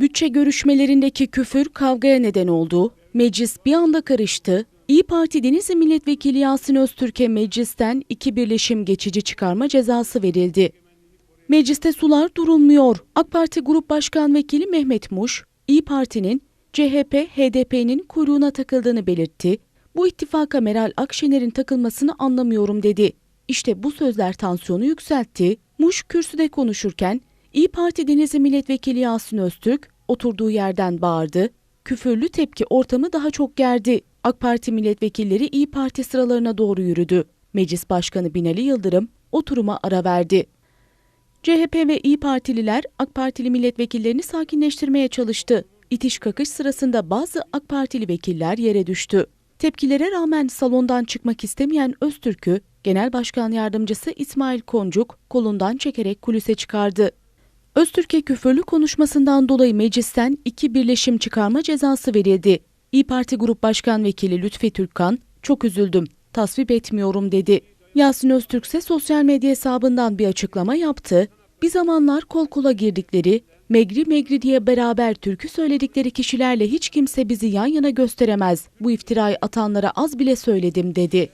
Bütçe görüşmelerindeki küfür kavgaya neden oldu. Meclis bir anda karıştı. İyi Parti Denizli Milletvekili Yasin Öztürk'e meclisten iki birleşim geçici çıkarma cezası verildi. Mecliste sular durulmuyor. AK Parti Grup Başkan Vekili Mehmet Muş, İyi Parti'nin CHP, HDP'nin kuyruğuna takıldığını belirtti. Bu ittifaka Meral Akşener'in takılmasını anlamıyorum dedi. İşte bu sözler tansiyonu yükseltti. Muş kürsüde konuşurken İyi Parti Denizli Milletvekili Yasin Öztürk oturduğu yerden bağırdı. Küfürlü tepki ortamı daha çok gerdi. AK Parti milletvekilleri İyi Parti sıralarına doğru yürüdü. Meclis Başkanı Binali Yıldırım oturuma ara verdi. CHP ve İyi Partililer AK Partili milletvekillerini sakinleştirmeye çalıştı. İtiş kakış sırasında bazı AK Partili vekiller yere düştü. Tepkilere rağmen salondan çıkmak istemeyen Öztürk'ü Genel Başkan Yardımcısı İsmail Koncuk kolundan çekerek kulise çıkardı. Öztürk'e küfürlü konuşmasından dolayı meclisten iki birleşim çıkarma cezası verildi. İyi Parti Grup Başkan Vekili Lütfi Türkkan, çok üzüldüm, tasvip etmiyorum dedi. Yasin Öztürk ise sosyal medya hesabından bir açıklama yaptı. Bir zamanlar kol kola girdikleri, megri megri diye beraber türkü söyledikleri kişilerle hiç kimse bizi yan yana gösteremez. Bu iftirayı atanlara az bile söyledim dedi.